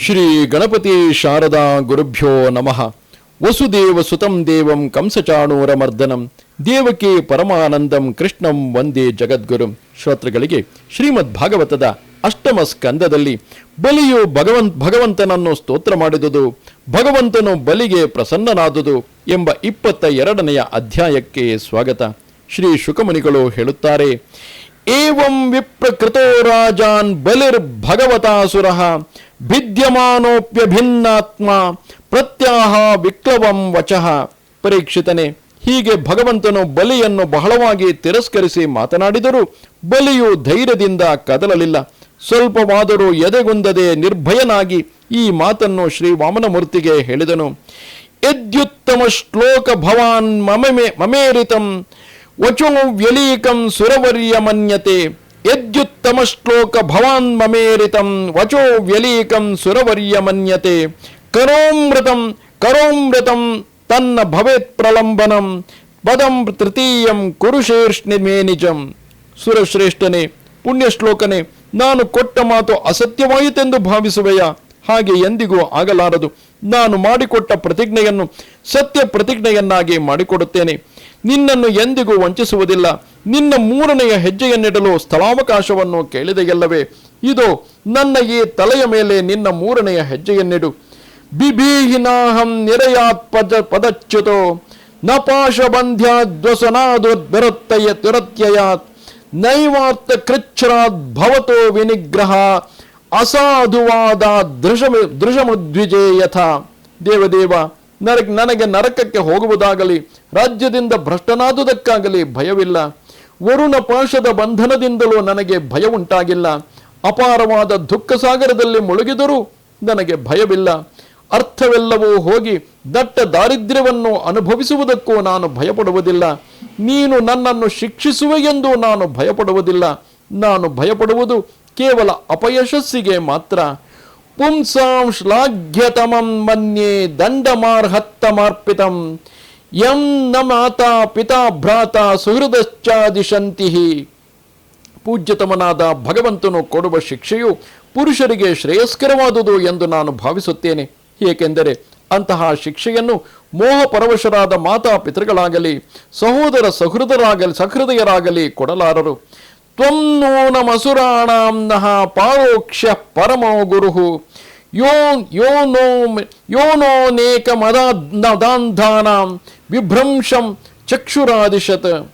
ಶ್ರೀ ಗಣಪತಿ ಶಾರದಾ ಗುರುಭ್ಯೋ ನಮಃ. ವಸುದೇವ ಸುತಂ ದೇವಂ ಕಂಸಚಾಣೂರ ಮರ್ದನಂ ದೇವಕಿ ಪರಮಾನಂದಂ ಕೃಷ್ಣಂ ವಂದೇ ಜಗದ್ಗುರು. ಶ್ರೋತೃಗಳಿಗೆ ಶ್ರೀಮದ್ ಭಾಗವತದ ಅಷ್ಟಮ ಸ್ಕಂದದಲ್ಲಿ ಬಲಿಯು ಭಗವಂತ ಭಗವಂತನನ್ನು ಸ್ತೋತ್ರ ಮಾಡಿದುದು, ಭಗವಂತನು ಬಲಿಗೆ ಪ್ರಸನ್ನನಾದುದು ಎಂಬ ಇಪ್ಪತ್ತ ಎರಡನೆಯ ಅಧ್ಯಾಯಕ್ಕೆ ಸ್ವಾಗತ. ಶ್ರೀ ಶುಕಮುನಿಗಳು ಹೇಳುತ್ತಾರೆ ಏವಂ ವಿಪ್ರಕೃತೋ ರಾಜಾನ್ ಬಲಿರ್ ಭಗವತಾಸುರಃ ಭಿದ್ಯಮಾನೋಪ್ಯಭಿನ್ನಾತ್ಮ ಪ್ರತ್ಯಾಹ ವಿಕ್ಲವಂ ವಚಃ ಪರೀಕ್ಷಿತನೆ ಹೀಗೆ ಭಗವಂತನು ಬಲಿಯನ್ನು ಬಹಳವಾಗಿ ತಿರಸ್ಕರಿಸಿ ಮಾತನಾಡಿದರೂ ಬಲಿಯು ಧೈರ್ಯದಿಂದ ಕದಲಲಿಲ್ಲ. ಸ್ವಲ್ಪವಾದರೂ ಎದೆಗುಂದದೆ ನಿರ್ಭಯನಾಗಿ ಈ ಮಾತನ್ನು ಶ್ರೀ ವಾಮನಮೂರ್ತಿಗೆ ಹೇಳಿದನು. ಯದ್ಯುತ್ತಮ ಶ್ಲೋಕ ಭವಾನ್ ಮಮೇ ಮಮೇರಿತಂ ವಚೋ ವ್ಯಲೀಕಂ ಸುರವರ್ಯ ಮನ್ಯತೆ ಯದ್ಯುತ್ತಮ ಶ್ಲೋಕ ಭವಾನ್ ಮಮೇರಿತಂ ವಚೋ ವ್ಯಲೀಕಂ ಸುರವರ್ಯ ಮನ್ಯತೆ ಕರೋಮೃತಂ ಕರೋಮೃತಂ ತನ್ನ ಭವೇತ್ ಪ್ರಲಂಬನಂ, ಪದಂ ತೃತೀಯಂ ಕುರುಶೇರ್ಷ್ಣಿ ನಿಜಂ. ಸುರಶ್ರೇಷ್ಠನೇ ಪುಣ್ಯ ಶ್ಲೋಕನೇ ನಾನು ಕೊಟ್ಟ ಮಾತು ಅಸತ್ಯವಾಯಿತೆಂದು ಭಾವಿಸುವೆಯಾ, ಹಾಗೆ ಎಂದಿಗೂ ಆಗಲಾರದು. ನಾನು ಮಾಡಿಕೊಟ್ಟ ಪ್ರತಿಜ್ಞೆಯನ್ನು ಸತ್ಯ ಪ್ರತಿಜ್ಞೆಯನ್ನಾಗಿ ಮಾಡಿಕೊಡುತ್ತೇನೆ. ನಿನ್ನನ್ನು ಎಂದಿಗೂ ವಂಚಿಸುವುದಿಲ್ಲ. ನಿನ್ನ ಮೂರನೆಯ ಹೆಜ್ಜೆಯನ್ನಿಡಲು ಸ್ಥಳಾವಕಾಶವನ್ನು ಕೇಳಿದೆಯಲ್ಲವೇ? ಇದು, ನನ್ನ ಈ ತಲೆಯ ಮೇಲೆ ನಿನ್ನ ಮೂರನೆಯ ಹೆಜ್ಜೆಯನ್ನಿಡು. ಬಿಭೀಹಿನಾಹಂ ನಿರಯಾತ್ ಪದ, ಪದಚ್ಯುತೋ. ನ ಪಾಶಬಂಧ್ಯಾದ್ವಸನಾದುರ್ಬರತ್ತಯ ದುರತ್ಯಯಾತ್. ನೈವಾರ್ಥ ಕೃಚ್ಛ್ರಾದ್ ಭವತೋ ವಿನಿಗ್ರಹ. ಅಸಾಧುವಾದ ದೃಶ ದೃಶಮುದ್ವಿಜೇ ಯಥ ದೇವದೇವ ನರಕ ನನಗೆ ನರಕಕ್ಕೆ ಹೋಗುವುದಾಗಲಿ, ರಾಜ್ಯದಿಂದ ಭ್ರಷ್ಟನಾದುದಕ್ಕಾಗಲಿ ಭಯವಿಲ್ಲ. ವರುಣ ಪಾಶದ ಬಂಧನದಿಂದಲೂ ನನಗೆ ಭಯ ಉಂಟಾಗಿಲ್ಲ ಅಪಾರವಾದ ದುಃಖ ಸಾಗರದಲ್ಲಿ ಮುಳುಗಿದರೂ ನನಗೆ ಭಯವಿಲ್ಲ. ಅರ್ಥವೆಲ್ಲವೂ ಹೋಗಿ ದಟ್ಟ ದಾರಿದ್ರ್ಯವನ್ನು ಅನುಭವಿಸುವುದಕ್ಕೂ ನಾನು ಭಯಪಡುವುದಿಲ್ಲ. ನೀನು ನನ್ನನ್ನು ಶಿಕ್ಷಿಸುವೆ ಎಂದು ನಾನು ಭಯಪಡುವುದಿಲ್ಲ. ನಾನು ಭಯಪಡುವುದು ಕೇವಲ ಅಪಯಶಸ್ಸಿಗೆ ಮಾತ್ರ. ಪುಂಸಾಂ ಶ್ಲಾಘ್ಯತಮಂ ಮನ್ಯೆ ದಂಡಮಾರ್ಹತ್ತಮಾರ್ಪಿತಂ. ಯಂ ನ ಮಾತಾ ಪಿತಾ ಭ್ರಾತ ಸುಹೃದಶ್ಚಾದಿಶಂತಿ. ಪೂಜ್ಯತಮನಾದ ಭಗವಂತನು ಕೊಡುವ ಶಿಕ್ಷೆಯು ಪುರುಷರಿಗೆ ಶ್ರೇಯಸ್ಕರವಾದುದು ಎಂದು ನಾನು ಭಾವಿಸುತ್ತೇನೆ. ಏಕೆಂದರೆ ಅಂತಹ ಶಿಕ್ಷೆಯನ್ನು ಮೋಹ ಪರವಶರಾದ ಮಾತಾ ಪಿತೃಗಳಾಗಲಿ, ಸಹೋದರ ಸಹೃದರಾಗಲಿ, ಸಹೃದಯರಾಗಲಿ ಕೊಡಲಾರರು. ತ್ವಂ ನೂನಮಸುರಾಣಾಂ ನಃ ಪಾರೋಕ್ಷ ಪರಮೋ ಗುರು ಯೋ ಯೋ ನೋ, ಯೋ ನೋನೇಕ ಮದಾಂಧಾನಾಂ ವಿಭ್ರಂಶಂ ಚಕ್ಷುರಾದಿಶತ್.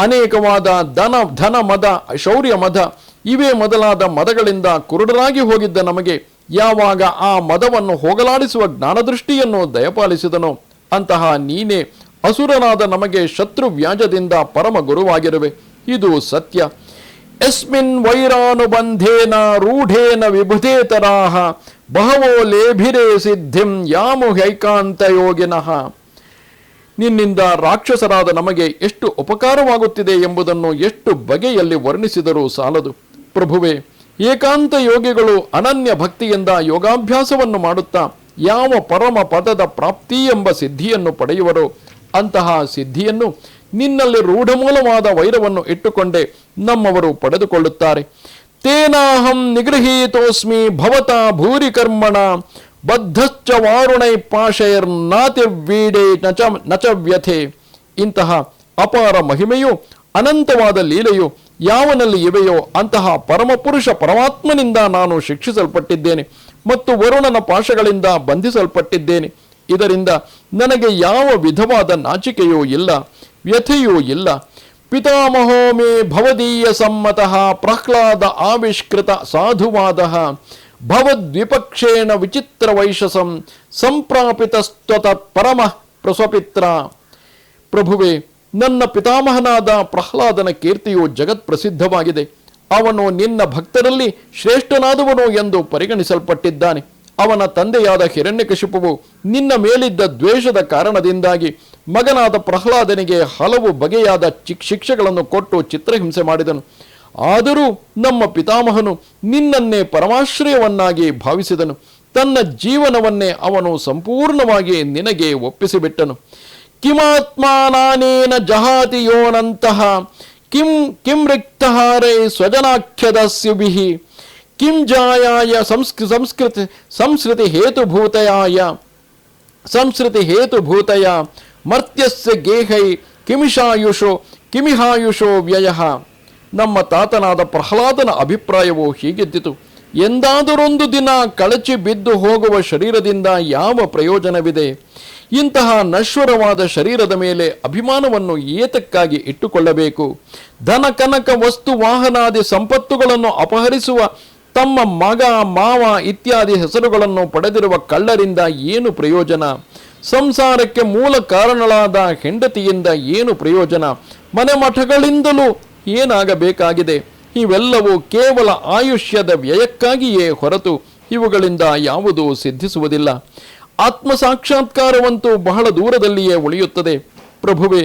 ಅನೇಕವಾದ ಧನ ಧನ ಮದ, ಶೌರ್ಯ ಮದ, ಇವೇ ಮೊದಲಾದ ಮದಗಳಿಂದ ಕುರುಡರಾಗಿ ಹೋಗಿದ್ದ ನಮಗೆ ಯಾವಾಗ ಆ ಮದವನ್ನು ಹೋಗಲಾಡಿಸುವ ಜ್ಞಾನದೃಷ್ಟಿಯನ್ನು ದಯಪಾಲಿಸಿದನೋ. ಅಂತಹ ನೀನೇ ಅಸುರನಾದ ನಮಗೆ ಶತ್ರು ವ್ಯಾಜದಿಂದ ಪರಮ ಗುರುವಾಗಿರುವೆ. ಇದು ಸತ್ಯ. ಯಸ್ಮಿನ್ ವೈರಾನುಬಂಧೇನ ರೂಢೇನ ವಿಬುಧೇತರಾಹ ಬಹವೋ ಲೇಭಿರೇ ಸಿದ್ಧಿಂ ಯಾಮು ಹೈಕಾಂತ ಯೋಗಿನಃ ನಿನ್ನಿಂದ ರಾಕ್ಷಸರಾದ ನಮಗೆ ಎಷ್ಟು ಉಪಕಾರವಾಗುತ್ತಿದೆ ಎಂಬುದನ್ನು ಎಷ್ಟು ಬಗೆಯಲ್ಲಿ ವರ್ಣಿಸಿದರೂ ಸಾಲದು. ಪ್ರಭುವೆ ಏಕಾಂತ ಯೋಗಿಗಳು ಅನನ್ಯ ಭಕ್ತಿಯಿಂದ ಯೋಗಾಭ್ಯಾಸವನ್ನು ಮಾಡುತ್ತಾ ಯಾವ ಪರಮ ಪದದ ಪ್ರಾಪ್ತಿ ಎಂಬ ಸಿದ್ಧಿಯನ್ನು ಪಡೆಯುವರು. ಅಂತಹ ಸಿದ್ಧಿಯನ್ನು ನಿನ್ನಲ್ಲಿ ರೂಢಮೂಲವಾದ ವೈರವನ್ನು ಇಟ್ಟುಕೊಂಡೇ ನಮ್ಮವರು ಪಡೆದುಕೊಳ್ಳುತ್ತಾರೆ. ತೇನಾಹಂ ನಿಗೃಹೀತೋಸ್ಮಿ ಭವತ ಭೂರಿ ಕರ್ಮಣ ಬದ್ಧಶ್ಚ ವಾರುಣೈ ಪಾಶೈರ್ ನಾತಿರ್ವೀಡೆ ನಚ ನಚ ವ್ಯಥೆ ಇಂತಹ ಅಪಾರ ಮಹಿಮೆಯು, ಅನಂತವಾದ ಲೀಲೆಯು ಯಾವನಲ್ಲಿ ಇವೆಯೋ ಅಂತಹ ಪರಮಪುರುಷ ಪರಮಾತ್ಮನಿಂದ ನಾನು ಶಿಕ್ಷಿಸಲ್ಪಟ್ಟಿದ್ದೇನೆ ಮತ್ತು ವರುಣನ ಪಾಶಗಳಿಂದ ಬಂಧಿಸಲ್ಪಟ್ಟಿದ್ದೇನೆ. ಇದರಿಂದ ನನಗೆ ಯಾವ ವಿಧವಾದ ನಾಚಿಕೆಯೂ ಇಲ್ಲ. ವ್ಯಥೆಯೂ ಇಲ್ಲ. ಪಿತಾಮಹೋ ಮೇ ಭವದೀಯ ಸಮ್ಮತಃ ಪ್ರಹ್ಲಾದ ಆವಿಷ್ಕೃತ ಸಾಧುವಾದ ಭವದ್ವಿಪಕ್ಷೇಣ ವಿಚಿತ್ರ ವೈಶಸಂ ಸಂಪ್ರಾಪಿತಸ್ತ್ವತ ಪರಮ ಪ್ರಸ್ವಪಿತ್ರ. ಪ್ರಭುವೆ, ನನ್ನ ಪಿತಾಮಹನಾದ ಪ್ರಹ್ಲಾದನ ಕೀರ್ತಿಯು ಜಗತ್ ಪ್ರಸಿದ್ಧವಾಗಿದೆ ಅವನು ನಿನ್ನ ಭಕ್ತರಲ್ಲಿ ಶ್ರೇಷ್ಠನಾದವನು ಎಂದು ಪರಿಗಣಿಸಲ್ಪಟ್ಟಿದ್ದಾನೆ. ಅವನ ತಂದೆಯಾದ ಹಿರಣ್ಯಕಶಿಪುವು ನಿನ್ನ ಮೇಲಿದ್ದ ದ್ವೇಷದ ಕಾರಣದಿಂದಾಗಿ ಮಗನಾದ ಪ್ರಹ್ಲಾದನಿಗೆ ಹಲವು ಬಗೆಯಾದ ಚಿಕ್ ಶಿಕ್ಷೆಗಳನ್ನು ಕೊಟ್ಟು ಚಿತ್ರಹಿಂಸೆ ಮಾಡಿದನು. ಆದರೂ ನಮ್ಮ ಪಿತಾಮಹನು ನಿನ್ನನ್ನೇ ಪರಮಾಶ್ರಯವನ್ನಾಗಿ ಭಾವಿಸಿದನು. ತನ್ನ ಜೀವನವನ್ನೇ ಅವನು ಸಂಪೂರ್ಣವಾಗಿ ನಿನಗೆ ಒಪ್ಪಿಸಿಬಿಟ್ಟನು. ಕಿಮಾತ್ಮಾನೇನ ಜಹಾತಿ ಯೋನಂತಹ ಕಿಂ ಕಿಂ ರಿಕ್ತಹಾರೈ ಸ್ವಜನಾಖ್ಯದಸ್ಯುಭಿಃ ಕಿಂ ಜಾಯಾಯ ಸಂಸ್ಕೃ ಸಂಸ್ಕೃತಿ ಸಂಸ್ಕೃತಿ ಹೇತುಭೂತಯಾಯ ಸಂಸ್ಕೃತಿ ಹೇತುಭೂತಯ ಮರ್ತ್ಯಸ್ಯ ಗೇಹೈ ಕಿಮಿಷಾಯುಷೋ ಕಿಮಿಹಾಯುಷೋ ವ್ಯಯ ನಮ್ಮ ತಾತನಾದ ಪ್ರಹ್ಲಾದನ ಅಭಿಪ್ರಾಯವು ಹೀಗೆದ್ದಿತು. ಎಂದಾದರೊಂದು ದಿನ ಕಳಚಿ ಬಿದ್ದು ಹೋಗುವ ಶರೀರದಿಂದ ಯಾವ ಪ್ರಯೋಜನವಿದೆ? ಇಂತಹ ನಶ್ವರವಾದ ಶರೀರದ ಮೇಲೆ ಅಭಿಮಾನವನ್ನು ಏತಕ್ಕಾಗಿ ಇಟ್ಟುಕೊಳ್ಳಬೇಕು? ಧನ ಕನಕ ವಸ್ತು ವಾಹನಾದಿ ಸಂಪತ್ತುಗಳನ್ನು ಅಪಹರಿಸುವ ತಮ್ಮ ಮಗ, ಮಾವ ಇತ್ಯಾದಿ ಹೆಸರುಗಳನ್ನು ಪಡೆದಿರುವ ಕಳ್ಳರಿಂದ ಏನು ಪ್ರಯೋಜನ? ಸಂಸಾರಕ್ಕೆ ಮೂಲ ಕಾರಣಗಳಾದ ಹೆಂಡತಿಯಿಂದ ಏನು ಪ್ರಯೋಜನ? ಮನೆ ಮಠಗಳಿಂದಲೂ ಏನಾಗಬೇಕಾಗಿದೆ? ಇವೆಲ್ಲವೂ ಕೇವಲ ಆಯುಷ್ಯದ ವ್ಯಯಕ್ಕಾಗಿಯೇ ಹೊರತು ಇವುಗಳಿಂದ ಯಾವುದೂ ಸಿದ್ಧಿಸುವುದಿಲ್ಲ. ಆತ್ಮ ಸಾಕ್ಷಾತ್ಕಾರವಂತೂ ಬಹಳ ದೂರದಲ್ಲಿಯೇ ಉಳಿಯುತ್ತದೆ. ಪ್ರಭುವೆ,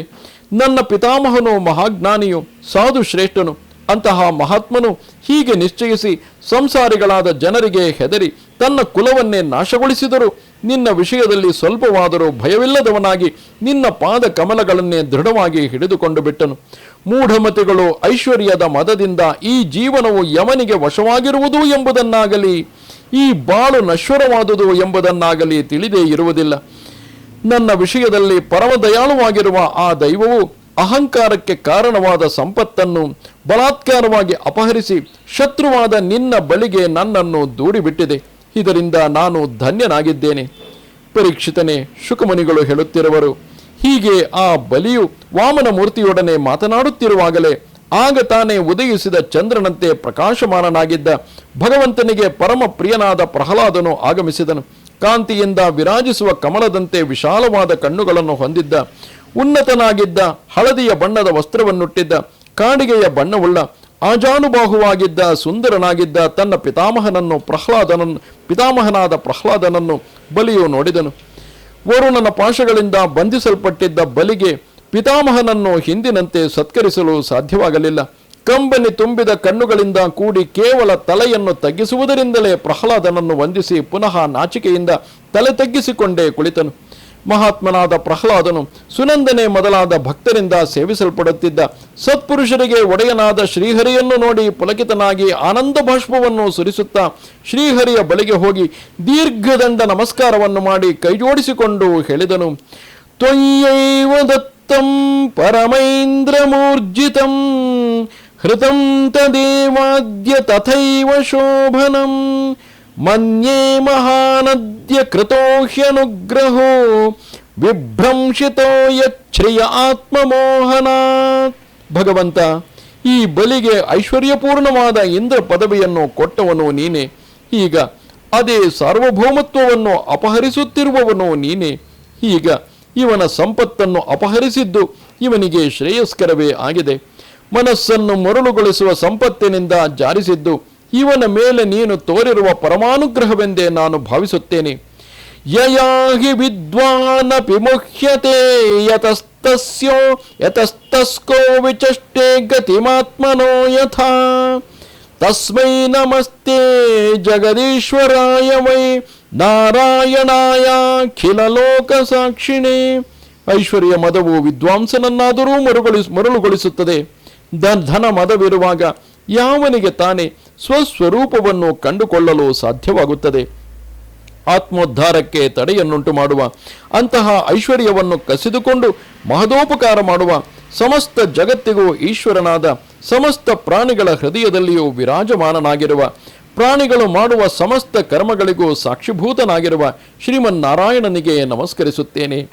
ನನ್ನ ಪಿತಾಮಹನು ಮಹಾಜ್ಞಾನಿಯು ಸಾಧು ಶ್ರೇಷ್ಠನು ಅಂತಹ ಮಹಾತ್ಮನು ಹೀಗೆ ನಿಶ್ಚಯಿಸಿ ಸಂಸಾರಿಗಳಾದ ಜನರಿಗೆ ಹೆದರಿ ತನ್ನ ಕುಲವನ್ನೇ ನಾಶಗೊಳಿಸಿದರು. ನಿನ್ನ ವಿಷಯದಲ್ಲಿ ಸ್ವಲ್ಪವಾದರೂ ಭಯವಿಲ್ಲದವನಾಗಿ ನಿನ್ನ ಪಾದ ಕಮಲಗಳನ್ನೇ ದೃಢವಾಗಿ ಹಿಡಿದುಕೊಂಡು ಬಿಟ್ಟನು. ಮೂಢಮತಿಗಳು ಐಶ್ವರ್ಯದ ಮದದಿಂದ ಈ ಜೀವನವು ಯಮನಿಗೆ ವಶವಾಗಿರುವುದು ಎಂಬುದನ್ನಾಗಲಿ, ಈ ಬಾಳು ನಶ್ವರವಾದುದು ಎಂಬುದನ್ನಾಗಲಿ ತಿಳಿದೇ ಇರುವುದಿಲ್ಲ. ನನ್ನ ವಿಷಯದಲ್ಲಿ ಪರಮದಯಾಳುವಾಗಿರುವ ಆ ದೈವವು ಅಹಂಕಾರಕ್ಕೆ ಕಾರಣವಾದ ಸಂಪತ್ತನ್ನು ಬಲಾತ್ಕಾರವಾಗಿ ಅಪಹರಿಸಿ ಶತ್ರುವಾದ ನಿನ್ನ ಬಳಿಗೆ ನನ್ನನ್ನು ದೂಡಿಬಿಟ್ಟಿದೆ. ಇದರಿಂದ ನಾನು ಧನ್ಯನಾಗಿದ್ದೇನೆ. ಪರೀಕ್ಷಿತನೇ ಶುಕಮುನಿಗಳು ಹೇಳುತ್ತಿರುವರು, ಹೀಗೆ ಆ ಬಲಿಯು ವಾಮನ ಮೂರ್ತಿಯೊಡನೆ ಮಾತನಾಡುತ್ತಿರುವಾಗಲೇ ಆಗ ತಾನೇ ಉದಯಿಸಿದ ಚಂದ್ರನಂತೆ ಪ್ರಕಾಶಮಾನನಾಗಿದ್ದ ಭಗವಂತನಿಗೆ ಪರಮ ಪ್ರಿಯನಾದ ಪ್ರಹ್ಲಾದನು ಆಗಮಿಸಿದನು. ಕಾಂತಿಯಿಂದ ವಿರಾಜಿಸುವ ಕಮಲದಂತೆ ವಿಶಾಲವಾದ ಕಣ್ಣುಗಳನ್ನು ಹೊಂದಿದ್ದ, ಉನ್ನತನಾಗಿದ್ದ, ಹಳದಿಯ ಬಣ್ಣದ ವಸ್ತ್ರವನ್ನುಟ್ಟಿದ್ದ ಕಾಡಿಗೆಯ ಬಣ್ಣವುಳ್ಳ ಆಜಾನುಬಾಹುವಾಗಿದ್ದ ಸುಂದರನಾಗಿದ್ದ ತನ್ನ ಪಿತಾಮಹನನ್ನು ಪ್ರಹ್ಲಾದನನ್ನು ಪಿತಾಮಹನಾದ ಪ್ರಹ್ಲಾದನನ್ನು ಬಲಿಯು ನೋಡಿದನು. ವರುಣನ ಪಾಶಗಳಿಂದ ಬಂಧಿಸಲ್ಪಟ್ಟಿದ್ದ ಬಲಿಗೆ ಪಿತಾಮಹನನ್ನು ಹಿಂದಿನಂತೆ ಸತ್ಕರಿಸಲು ಸಾಧ್ಯವಾಗಲಿಲ್ಲ. ಕಂಬನಿ ತುಂಬಿದ ಕಣ್ಣುಗಳಿಂದ ಕೂಡಿ ಕೇವಲ ತಲೆಯನ್ನು ತಗ್ಗಿಸುವುದರಿಂದಲೇ ಪ್ರಹ್ಲಾದನನ್ನು ವಂದಿಸಿ ಪುನಃ ನಾಚಿಕೆಯಿಂದ ತಲೆ ತಗ್ಗಿಸಿಕೊಂಡೇ ಕುಳಿತನು. ಮಹಾತ್ಮನಾದ ಪ್ರಹ್ಲಾದನು ಸುನಂದನೆ ಮೊದಲಾದ ಭಕ್ತರಿಂದ ಸೇವಿಸಲ್ಪಡುತ್ತಿದ್ದ ಸತ್ಪುರುಷರಿಗೆ ಒಡೆಯನಾದ ಶ್ರೀಹರಿಯನ್ನು ನೋಡಿ ಪುಲಕಿತನಾಗಿ ಆನಂದ ಬಾಷ್ಪವನ್ನು ಸುರಿಸುತ್ತಾ ಶ್ರೀಹರಿಯ ಬಳಿಗೆ ಹೋಗಿ ದೀರ್ಘದಂಡ ನಮಸ್ಕಾರವನ್ನು ಮಾಡಿ ಕೈಜೋಡಿಸಿಕೊಂಡು ಹೇಳಿದನು ತ್ವಯ್ಯೈವ ದತ್ತಂ ಪರಮೈಂದ್ರಮೂರ್ಜಿತಂ ಹೃತಂ ತದೇವಾದ್ಯ ತಥೈವ ಶೋಭನಂ ಮನ್ಯೇ ಮಹಾನದ್ಯ ಕೃತೋ ಹ್ಯನುಗ್ರಹೋ ವಿಭ್ರಂಶಿತೋ ಯಚ್ಛ್ರಿಯ ಆತ್ಮಮೋಹನಾತ್ ಭಗವಂತ ಈ ಬಲಿಗೆ ಐಶ್ವರ್ಯಪೂರ್ಣವಾದ ಇಂದ್ರ ಪದವಿಯನ್ನು ಕೊಟ್ಟವನು ನೀನೆ. ಈಗ ಅದೇ ಸಾರ್ವಭೌಮತ್ವವನ್ನು ಅಪಹರಿಸುತ್ತಿರುವವನು ನೀನೆ. ಈಗ ಇವನ ಸಂಪತ್ತನ್ನು ಅಪಹರಿಸಿದ್ದು ಇವನಿಗೆ ಶ್ರೇಯಸ್ಕರವೇ ಆಗಿದೆ. ಮನಸ್ಸನ್ನು ಮರುಳುಗೊಳಿಸುವ ಸಂಪತ್ತಿನಿಂದ ಜಾರಿಸಿದ್ದು ಇವನ ಮೇಲೆ ನೀನು ತೋರಿರುವ ಪರಮಾನುಗ್ರಹವೆಂದೇ ನಾನು ಭಾವಿಸುತ್ತೇನೆ. ಯಯಾಹಿ ವಿದ್ವಾನಪಿ ಮುಖ್ಯತೆ ಯತಸ್ತಸ್ಯೋ, ಯತಸ್ತಸ್ಕೋ ವಿಚಷ್ಟೆ ಗತಿಮಾತ್ಮನೋ ಯಥಾ. ತಸ್ಮೈ ನಮಸ್ತೆ ಜಗದೀಶ್ವರಾಯ ವೈ ನಾರಾಯಣಾಯಾಖಿಲ ಲೋಕ ಸಾಕ್ಷಿಣೆ. ಐಶ್ವರ್ಯ ಮದವು ವಿದ್ವಾಂಸನನ್ನಾದರೂ ಮರುಗೊಳಿಸ್ ಮರುಳುಗೊಳಿಸುತ್ತದೆ. ಧನ ಮದವಿರುವಾಗ ಯಾವನಿಗೆ ತಾನೇ ಸ್ವಸ್ವರೂಪವನ್ನು ಕಂಡುಕೊಳ್ಳಲು ಸಾಧ್ಯವಾಗುತ್ತದೆ. ಆತ್ಮೋದ್ಧಾರಕ್ಕೆ ತಡೆಯನ್ನುಂಟು ಮಾಡುವ, ಅಂತಹ ಐಶ್ವರ್ಯವನ್ನು ಕಸಿದುಕೊಂಡು ಮಹದೋಪಕಾರ ಮಾಡುವ, ಸಮಸ್ತ ಜಗತ್ತಿಗೂ ಈಶ್ವರನಾದ, ಸಮಸ್ತ ಪ್ರಾಣಿಗಳ ಹೃದಯದಲ್ಲಿಯೂ ವಿರಾಜಮಾನನಾಗಿರುವ, ಪ್ರಾಣಿಗಳು ಮಾಡುವ ಸಮಸ್ತ ಕರ್ಮಗಳಿಗೂ ಸಾಕ್ಷಿಭೂತನಾಗಿರುವ ಶ್ರೀಮನ್ನಾರಾಯಣನಿಗೆ ನಮಸ್ಕರಿಸುತ್ತೇನೆ.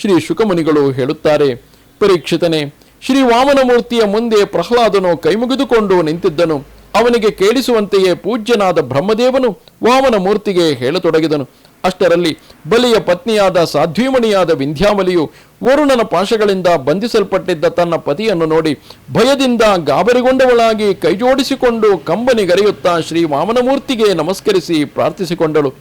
ಶ್ರೀ ಶುಕಮುನಿಗಳು ಹೇಳುತ್ತಾರೆ, ಪರೀಕ್ಷಿತನೇ, ಶ್ರೀ ವಾಮನಮೂರ್ತಿಯ ಮುಂದೆ ಪ್ರಹ್ಲಾದನು ಕೈಮುಗಿದುಕೊಂಡು ನಿಂತಿದ್ದನು. ಅವನಿಗೆ ಕೇಳಿಸುವಂತೆಯೇ ಪೂಜ್ಯನಾದ ಬ್ರಹ್ಮದೇವನು ವಾಮನ ಮೂರ್ತಿಗೆ ಹೇಳತೊಡಗಿದನು. ಅಷ್ಟರಲ್ಲಿ ಬಲಿಯ ಪತ್ನಿಯಾದ ಸಾಧ್ವಿಮಣಿಯಾದ ವಿಂಧ್ಯಾವಲಿಯು ವರುಣನ ಪಾಶಗಳಿಂದ ಬಂಧಿಸಲ್ಪಟ್ಟಿದ್ದ ತನ್ನ ಪತಿಯನ್ನು ನೋಡಿ ಭಯದಿಂದ ಗಾಬರಿಗೊಂಡವಳಾಗಿ ಕೈಜೋಡಿಸಿಕೊಂಡು ಕಂಬನಿಗರೆಯುತ್ತಾ ಶ್ರೀ ವಾಮನಮೂರ್ತಿಗೆ ನಮಸ್ಕರಿಸಿ ಪ್ರಾರ್ಥಿಸಿಕೊಂಡಳು.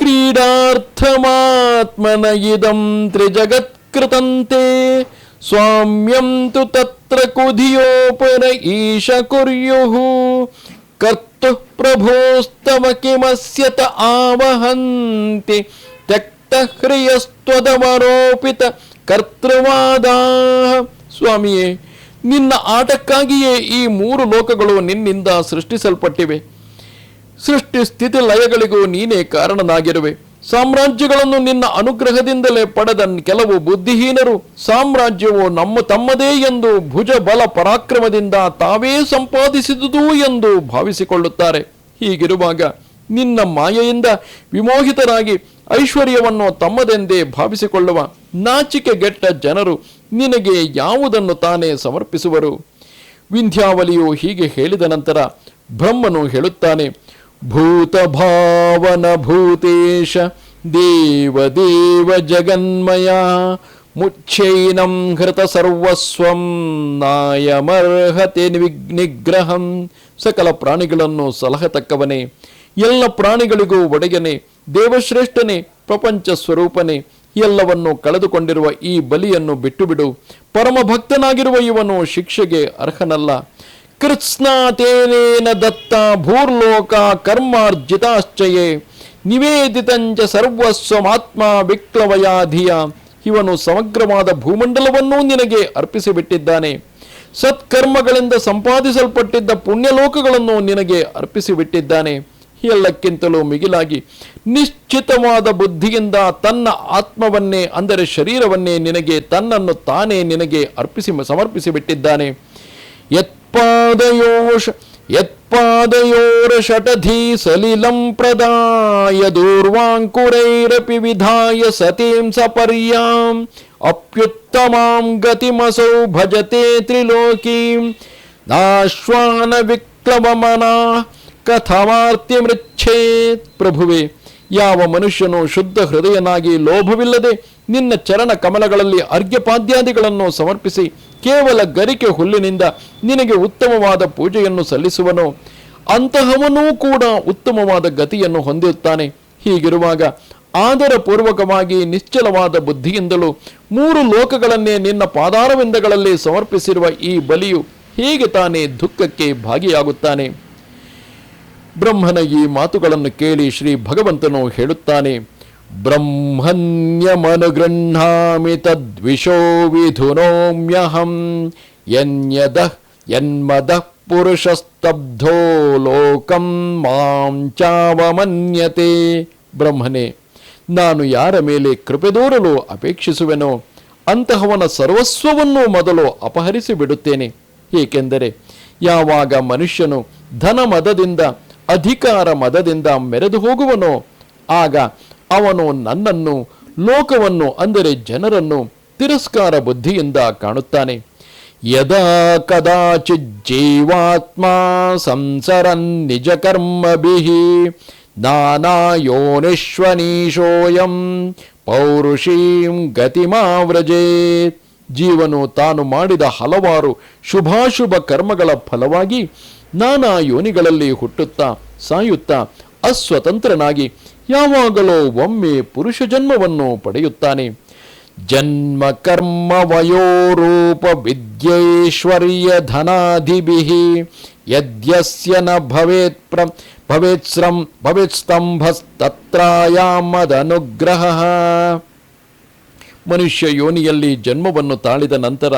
ಕ್ರೀಡಾರ್ಥಮಾತ್ಮನ ಇದಂ ತ್ರಿಜಗತ್ಕೃತಂತೆ ಸ್ವಾಮ್ಯಂ ತು ಕುಧಿಯೋಪರ ಈಶ ಕುರ್ಯುಃ ಕರ್ತು ಪ್ರಭೋಸ್ತವ ಕಿಮಸ್ಯತ ಆವಹಂತಿ ತಕ್ತ ಹ್ರಿಯಸ್ತ್ವದವರೋಪಿತ ಕರ್ತೃವಾದಾ ಸ್ವಾಮಿಯೇ ನಿನ್ನ ಆಟಕ್ಕಾಗಿಯೇ ಈ ಮೂರು ಲೋಕಗಳು ನಿನ್ನಿಂದ ಸೃಷ್ಟಿಸಲ್ಪಟ್ಟಿವೆ. ಸೃಷ್ಟಿ ಸ್ಥಿತಿ ಲಯಗಳಿಗೂ ನೀನೇ ಕಾರಣನಾಗಿರುವೆ. ಸಾಮ್ರಾಜ್ಯಗಳನ್ನು ನಿನ್ನ ಅನುಗ್ರಹದಿಂದಲೇ ಪಡೆದ ಕೆಲವು ಬುದ್ಧಿಹೀನರು. ಸಾಮ್ರಾಜ್ಯವು ನಮ್ಮ ತಮ್ಮದೇ ಎಂದು ಭುಜ ಬಲ ಪರಾಕ್ರಮದಿಂದ ತಾವೇ ಸಂಪಾದಿಸಿದುದು ಎಂದು ಭಾವಿಸಿಕೊಳ್ಳುತ್ತಾರೆ. ಹೀಗಿರುವಾಗ ನಿನ್ನ ಮಾಯೆಯಿಂದ ವಿಮೋಹಿತರಾಗಿ ಐಶ್ವರ್ಯವನ್ನು ತಮ್ಮದೆಂದೇ ಭಾವಿಸಿಕೊಳ್ಳುವ ನಾಚಿಕೆಗೆಟ್ಟ ಜನರು ನಿನಗೆ ಯಾವುದನ್ನು ತಾನೇ ಸಮರ್ಪಿಸುವರು? ವಿಂಧ್ಯಾವಲಿಯು ಹೀಗೆ ಹೇಳಿದ ನಂತರ ಬ್ರಹ್ಮನು ಹೇಳುತ್ತಾನೆ ಭೂತ ಭಾವನ ಭೂತೇಶ ದೇವ ದೇವ ಜಗನ್ಮಯ ಮುಚ್ಚೈನಂ ಹೃತ ಸರ್ವಸ್ವಂ ನಾಯಮರ್ಹತೆ ನಿಗ್ರಹಂ ಸಕಲ ಪ್ರಾಣಿಗಳನ್ನು ಸಲಹತಕ್ಕವನೇ ಎಲ್ಲ ಪ್ರಾಣಿಗಳಿಗೂ ಒಡೆಯನೆ, ದೇವಶ್ರೇಷ್ಠನೆ, ಪ್ರಪಂಚ ಸ್ವರೂಪನೆ, ಎಲ್ಲವನ್ನು ಕಳೆದುಕೊಂಡಿರುವ ಈ ಬಲಿಯನ್ನು ಬಿಟ್ಟುಬಿಡು. ಪರಮ ಭಕ್ತನಾಗಿರುವ ಇವನು ಶಿಕ್ಷೆಗೆ ಅರ್ಹನಲ್ಲ. ಕೃತ್ಸ್ನಾತೇನೇನ ದತ್ತ ಭೂರ್ಲೋಕ ಕರ್ಮಾರ್ಜಿತಾಶ್ಚಯೇ. ನಿವೇದಿತಂಚ ಸರ್ವಸ್ವಮಾತ್ಮ ವಿಕ್ಲವಯಾಧಿಯ. ಇವನು ಸಮಗ್ರವಾದ ಭೂಮಂಡಲವನ್ನೂ ನಿನಗೆ ಅರ್ಪಿಸಿಬಿಟ್ಟಿದ್ದಾನೆ. ಸತ್ಕರ್ಮಗಳಿಂದ ಸಂಪಾದಿಸಲ್ಪಟ್ಟಿದ್ದ ಪುಣ್ಯಲೋಕಗಳನ್ನು ನಿನಗೆ ಅರ್ಪಿಸಿಬಿಟ್ಟಿದ್ದಾನೆ. ಎಲ್ಲಕ್ಕಿಂತಲೂ ಮಿಗಿಲಾಗಿ ನಿಶ್ಚಿತವಾದ ಬುದ್ಧಿಯಿಂದ ತನ್ನ ಆತ್ಮವನ್ನೇ, ಅಂದರೆ ಶರೀರವನ್ನೇ ನಿನಗೆ ತನ್ನನ್ನು ತಾನೇ ನಿನಗೆ ಅರ್ಪಿಸಿ, ಸಮರ್ಪಿಸಿಬಿಟ್ಟಿದ್ದಾನೆ. ಯತ್ಪಾದಯೋಷ ಯತ್ಪಾದಯೋರ यत्पादयोरषटधी ಸಲಿಲಂ प्रदाय ದೂರ್ವಾಂಕುರೈರಪಿ ವಿಧಾಯ ಸತೀಂ ಸಪರ್ಯಾಂ, ಅಪ್ಯುತ್ತಮಾಂ ಗತಿಮಸೌ ಭಜತೆ ತ್ರಿಲೋಕೀಂ, ನಾಶ್ವಾನ ವಿಕ್ಲವಮನ ಕಥಮಾರ್ತಿ ಮೃಚ್ಛೇತ್. ಪ್ರಭುವೆ, ಯಾವ ಮನುಷ್ಯನು ಶುದ್ಧ ಹೃದಯನಾಗಿ ಲೋಭವಿಲ್ಲದೆ ನಿನ್ನ ಚರಣ ಕಮಲಗಳಲ್ಲಿ ಅರ್ಘ್ಯಪಾದ್ಯಾದಿಗಳನ್ನು ಸಮರ್ಪಿಸಿ ಕೇವಲ ಗರಿಕೆ ಹುಲ್ಲಿನಿಂದ ನಿನಗೆ ಉತ್ತಮವಾದ ಪೂಜೆಯನ್ನು ಸಲ್ಲಿಸುವನು. ಅಂತಹವನೂ ಕೂಡ ಉತ್ತಮವಾದ ಗತಿಯನ್ನು ಹೊಂದಿರುತ್ತಾನೆ. ಹೀಗಿರುವಾಗ ಆದರ ಪೂರ್ವಕವಾಗಿ ನಿಶ್ಚಲವಾದ ಬುದ್ಧಿಯಿಂದಲೂ ಮೂರು ಲೋಕಗಳನ್ನೇ ನಿನ್ನ ಪಾದಾರವಿಂದಗಳಲ್ಲಿ ಸಮರ್ಪಿಸಿರುವ ಈ ಬಲಿಯು ಹೇಗೆ ತಾನೇ ದುಃಖಕ್ಕೆ ಭಾಗಿಯಾಗುತ್ತಾನೆ? ಬ್ರಹ್ಮನ ಈ ಮಾತುಗಳನ್ನು ಕೇಳಿ ಶ್ರೀ ಭಗವಂತನು ಹೇಳುತ್ತಾನೆ ಬ್ರಹ್ಮಣ್ಯಮನುಗೃಹಾಮಿ ತದ್ವಿಷೋ ವಿಧುನೋಮ್ಯಹಂ ಯನ್ಯದ ಯನ್ಮದ ಪುರುಷಸ್ತಬ್ಧೋ ಲೋಕಂ ಮಾಂ ಚಾವಮನ್ಯತೆ. ಬ್ರಹ್ಮನೇ, ನಾನು ಯಾರ ಮೇಲೆ ಕೃಪೆ ದೋರಲು ಅಪೇಕ್ಷಿಸುವೆನೋ ಅಂತಹವನ ಸರ್ವಸ್ವವನ್ನು ಮೊದಲು ಅಪಹರಿಸಿ ಬಿಡುತ್ತೇನೆ. ಏಕೆಂದರೆ ಯಾವಾಗ ಮನುಷ್ಯನು ಧನ ಮದದಿಂದ ಅಧಿಕಾರ ಮದದಿಂದ ಮೆರೆದು ಹೋಗುವನೋ, ಆಗ ಅವನು ನನ್ನನ್ನು, ಲೋಕವನ್ನು, ಅಂದರೆ ಜನರನ್ನು ತಿರಸ್ಕಾರ ಬುದ್ಧಿಯಿಂದ ಕಾಣುತ್ತಾನೆ. ಯದಾ ಕದಾಚಿತ್ ಜೀವಾತ್ಮ ಸಂಸರನ್ ನಾನಾ ಯೋನಿಶ್ವನೀಶೋಯಂ ಪೌರುಷೀಂ ಗತಿಮಾವ್ರಜೇತ್ ಜೀವನು ತಾನು ಮಾಡಿದ ಹಲವಾರು ಶುಭಾಶುಭ ಕರ್ಮಗಳ ಫಲವಾಗಿ ನಾನಾ ಯೋನಿಗಳಲ್ಲಿ ಹುಟ್ಟುತ್ತಾ, ಸಾಯುತ್ತಾ ಅಸ್ವತಂತ್ರನಾಗಿ ಯಾವಾಗಲೋ ಒಮ್ಮೆ ಪುರುಷ ಜನ್ಮವನ್ನು ಪಡೆಯುತ್ತಾನೆ. ಜನ್ಮ ಕರ್ಮ ವಯೋರೂಪ ವಿದ್ಯೈಶ್ವರ್ಯ ಧನಾಧಿಭಿ. ಯದ್ಯಸ್ಯ ನ ಭವೇತ್ ಪ್ರ, ಭವೇತ್ ಶ್ರಂ ಭವೇತ್ ಸ್ತಂಭಸ್ತತ್ರಾಯಾಮದನುಗ್ರಹ. ಮನುಷ್ಯ ಯೋನಿಯಲ್ಲಿ ಜನ್ಮವನ್ನು ತಾಳಿದ ನಂತರ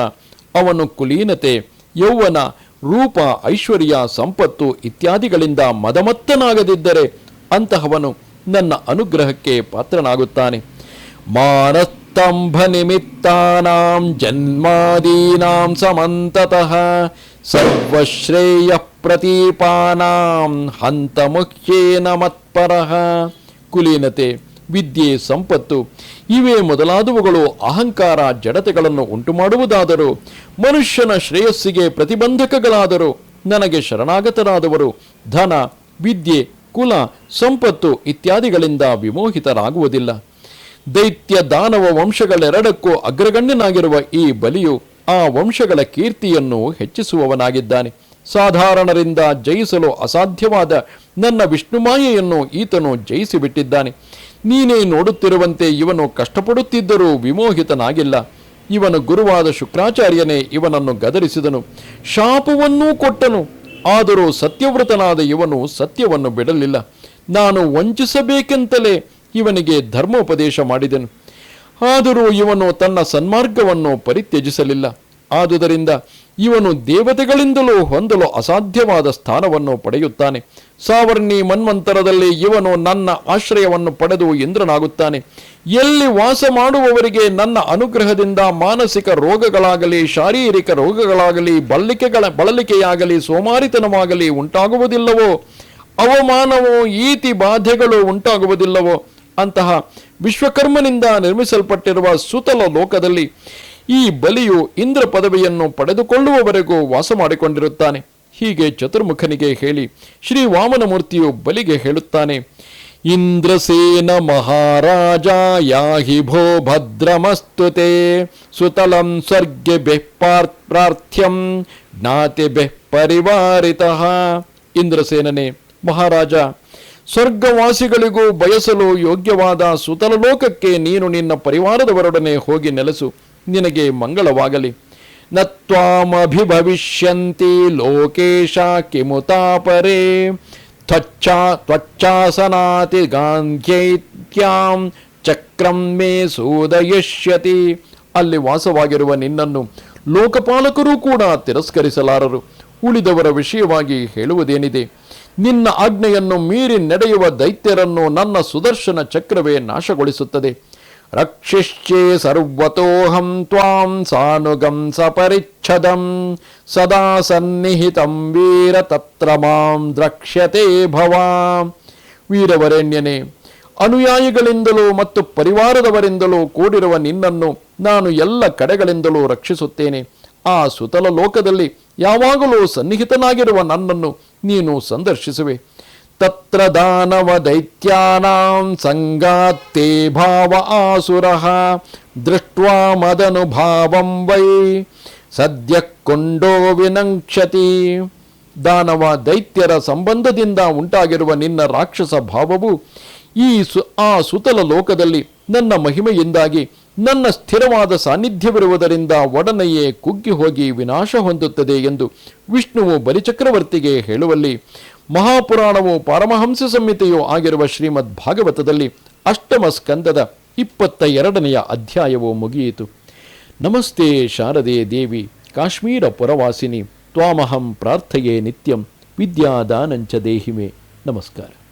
ಅವನು ಕುಲೀನತೆ, ಯೌವನ, ರೂಪ, ಐಶ್ವರ್ಯ, ಸಂಪತ್ತು ಇತ್ಯಾದಿಗಳಿಂದ ಮದಮತ್ತನಾಗದಿದ್ದರೆ ಅಂತಹವನು ನನ್ನ ಅನುಗ್ರಹಕ್ಕೆ ಪಾತ್ರನಾಗುತ್ತಾನೆ. ಮಾನಸ್ತಂಭ ನಿಮಿತ್ತಾನಾಂ ಜನ್ಮಾದೀನಾಂ ಸಮಂತತಃ ಸರ್ವಶ್ರೇಯ ಪ್ರತೀಪಾನಾಂ ಹಂತ ಮುಖ್ಯೇನ ಮತ್ಪರಃ. ಕುಲೀನತೆ, ವಿದ್ಯೆ, ಸಂಪತ್ತು ಇವೇ ಮೊದಲಾದವುಗಳು ಅಹಂಕಾರ, ಜಡತೆಗಳನ್ನು ಉಂಟುಮಾಡುವುದಾದರೂ, ಮನುಷ್ಯನ ಶ್ರೇಯಸ್ಸಿಗೆ ಪ್ರತಿಬಂಧಕಗಳಾದರೂ, ನನಗೆ ಶರಣಾಗತರಾದವರು ಧನ, ವಿದ್ಯೆ ಕುಲ, ಸಂಪತ್ತು ಇತ್ಯಾದಿಗಳಿಂದ ವಿಮೋಹಿತರಾಗುವುದಿಲ್ಲ. ದೈತ್ಯ ದಾನವ ವಂಶಗಳೆರಡಕ್ಕೂ ಅಗ್ರಗಣ್ಯನಾಗಿರುವ ಈ ಬಲಿಯು ಆ ವಂಶಗಳ ಕೀರ್ತಿಯನ್ನು ಹೆಚ್ಚಿಸುವವನಾಗಿದ್ದಾನೆ. ಸಾಧಾರಣರಿಂದ ಜಯಿಸಲು ಅಸಾಧ್ಯವಾದ ನನ್ನ ವಿಷ್ಣುಮಾಯೆಯನ್ನು ಈತನು ಜಯಿಸಿಬಿಟ್ಟಿದ್ದಾನೆ. ನೀನೇ ನೋಡುತ್ತಿರುವಂತೆ ಇವನು ಕಷ್ಟಪಡುತ್ತಿದ್ದರೂ ವಿಮೋಹಿತನಾಗಿಲ್ಲ. ಇವನ ಗುರುವಾದ ಶುಕ್ರಾಚಾರ್ಯನೇ ಇವನನ್ನು ಗದರಿಸಿದನು. ಶಾಪವನ್ನೂ ಕೊಟ್ಟನು. ಆದರೂ ಸತ್ಯವ್ರತನಾದ ಇವನು ಸತ್ಯವನ್ನು ಬಿಡಲಿಲ್ಲ. ನಾನು ವಂಚಿಸಬೇಕೆಂತಲೇ ಇವನಿಗೆ ಧರ್ಮೋಪದೇಶ ಮಾಡಿದೆನು. ಆದರೂ ಇವನು ತನ್ನ ಸನ್ಮಾರ್ಗವನ್ನು ಪರಿತ್ಯಜಿಸಲಿಲ್ಲ. ಆದುದರಿಂದ ಇವನು ದೇವತೆಗಳಿಂದಲೂ ಹೊಂದಲು ಅಸಾಧ್ಯವಾದ ಸ್ಥಾನವನ್ನು ಪಡೆಯುತ್ತಾನೆ. ಸಾವರ್ಣಿ ಮನ್ವಂತರದಲ್ಲಿ ಇವನು ನನ್ನ ಆಶ್ರಯವನ್ನು ಪಡೆದು ಇಂದ್ರನಾಗುತ್ತಾನೆ. ಎಲ್ಲಿ ವಾಸ ಮಾಡುವವರಿಗೆ ನನ್ನ ಅನುಗ್ರಹದಿಂದ ಮಾನಸಿಕ ರೋಗಗಳಾಗಲಿ, ಶಾರೀರಿಕ ರೋಗಗಳಾಗಲಿ ಬಲ್ಲಿಕೆಗಳ ಬಳಲಿಕೆಯಾಗಲಿ, ಸೋಮಾರಿತನವಾಗಲಿ ಉಂಟಾಗುವುದಿಲ್ಲವೋ? ಅವಮಾನವೋ, ಈತಿ ಬಾಧೆಗಳು ಉಂಟಾಗುವುದಿಲ್ಲವೋ? ಅಂತಹ ವಿಶ್ವಕರ್ಮನಿಂದ ನಿರ್ಮಿಸಲ್ಪಟ್ಟಿರುವ ಸುತಲ ಲೋಕದಲ್ಲಿ ಈ ಬಲಿಯು ಇಂದ್ರ ಪದವಿಯನ್ನು ಪಡೆದುಕೊಳ್ಳುವವರೆಗೂ ವಾಸ ಮಾಡಿಕೊಂಡಿರುತ್ತಾನೆ. ಹೀಗೆ ಚತುರ್ಮುಖನಿಗೆ ಹೇಳಿ ಶ್ರೀ ವಾಮನಮೂರ್ತಿಯು ಬಲಿಗೆ ಹೇಳುತ್ತಾನೆ, ಇಂದ್ರಸೇನ ಮಹಾರಾಜ ಯಾಹಿ ಭೋ ಭದ್ರಮಸ್ತುತೆ ಸುತಲಂ ಸ್ವರ್ಗೆ ಬೆಃ ಪ್ರಾರ್ಥ್ಯಂ, ಜ್ಞಾತಿ ಬೆಹ್ ಪರಿವಾರಿತಃ. ಇಂದ್ರಸೇನನೆ, ಮಹಾರಾಜ, ಸ್ವರ್ಗವಾಸಿಗಳಿಗೂ ಬಯಸಲು ಯೋಗ್ಯವಾದ ಸುತಲ ಲೋಕಕ್ಕೆ ನೀನು ನಿನ್ನ ಪರಿವಾರದವರೊಡನೆ ಹೋಗಿ ನೆಲೆಸು, ನಿನಗೆ ಮಂಗಳವಾಗಲಿ. ನತ್ವಾಮಭಿಭವಿಷ್ಯಂತಿ ಲೋಕೇಶ ಕಿಮುತಾಪರೇ. ತ್ವಚ್ಚಾ ತ್ವಚ್ಚಾಸನಾತಿ ಗಾಂಧ್ಯೈತ್ಯಾಂ ಚಕ್ರಂ ಮೇ ಸೋದಯಿಷ್ಯತಿ ಅಲ್ಲಿ ವಾಸವಾಗಿರುವ ನಿನ್ನನ್ನು ಲೋಕಪಾಲಕರೂ ಕೂಡ ತಿರಸ್ಕರಿಸಲಾರರು. ಉಳಿದವರ ವಿಷಯವಾಗಿ ಹೇಳುವುದೇನಿದೆ? ನಿನ್ನ ಆಜ್ಞೆಯನ್ನು ಮೀರಿ ನಡೆಯುವ ದೈತ್ಯರನ್ನು ನನ್ನ ಸುದರ್ಶನ ಚಕ್ರವೇ ನಾಶಗೊಳಿಸುತ್ತದೆ. ರಕ್ಷಿಷ್ಯೆ ಸರ್ವತೋಹಂ ತ್ವಾಂ ಸಾನುಗಂ ಸಪರಿಚ್ಛದಂ ಸದಾ ಸನ್ನಿಹಿತಂ ವೀರ ತತ್ರ ಮಾಂ ದ್ರಕ್ಷ್ಯತೆ ಭವಾ ವೀರವರೆಣ್ಯನೇ ಅನುಯಾಯಿಗಳಿಂದಲೂ ಮತ್ತು ಪರಿವಾರದವರಿಂದಲೂ ಕೂಡಿರುವ ನಿನ್ನನ್ನು ನಾನು ಎಲ್ಲ ಕಡೆಗಳಿಂದಲೂ ರಕ್ಷಿಸುತ್ತೇನೆ. ಆ ಸುತಲ ಲೋಕದಲ್ಲಿ ಯಾವಾಗಲೂ ಸನ್ನಿಹಿತನಾಗಿರುವ ನನ್ನನ್ನು ನೀನು ಸಂದರ್ಶಿಸುವೆ. ತತ್ರ ದಾನವ ದೈತ್ಯಾನಾಂ ಸಂಗಾತ್ತೇ ಭಾವ ಆಸುರಃ ದೃಷ್ಟ್ವಾ ಮದನುಭಾವಂ ವೈ ಸದ್ಯ ಕೊಂಡೋ ವಿನಂಕ್ಷತಿ ದಾನವ ದೈತ್ಯರ ಸಂಬಂಧದಿಂದ ಉಂಟಾಗಿರುವ ನಿನ್ನ ರಾಕ್ಷಸ ಭಾವವು ಈ ಸು ಆ ಸುತಲ ಲೋಕದಲ್ಲಿ ನನ್ನ ಮಹಿಮೆಯಿಂದಾಗಿ ನನ್ನ ಸ್ಥಿರವಾದ ಸಾನ್ನಿಧ್ಯವಿರುವುದರಿಂದ ಒಡನೆಯೇ ಕುಗ್ಗಿ ಹೋಗಿ ವಿನಾಶ ಹೊಂದುತ್ತದೆ ಎಂದು ವಿಷ್ಣುವು ಬಲಿಚಕ್ರವರ್ತಿಗೆ ಹೇಳುವಲ್ಲಿ ಮಹಾಪುರಾಣವು ಪರಮಹಂಸ ಸಂಹಿತೆಯೂ ಆಗಿರುವ ಶ್ರೀಮದ್ ಭಾಗವತದಲ್ಲಿ ಅಷ್ಟಮ ಸ್ಕಂದದ ಇಪ್ಪತ್ತ ಎರಡನೆಯ ಅಧ್ಯಾಯವು ಮುಗಿಯಿತು. ನಮಸ್ತೆ ಶಾರದೆ ದೇವಿ, ಕಾಶ್ಮೀರ ಪುರವಾಸಿನಿ, ತ್ವಾಮಹಂ ಪ್ರಾರ್ಥಯೇ ನಿತ್ಯಂ, ವಿದ್ಯಾದಾನಂಚ ದೇಹಿಮೆ. ನಮಸ್ಕಾರ.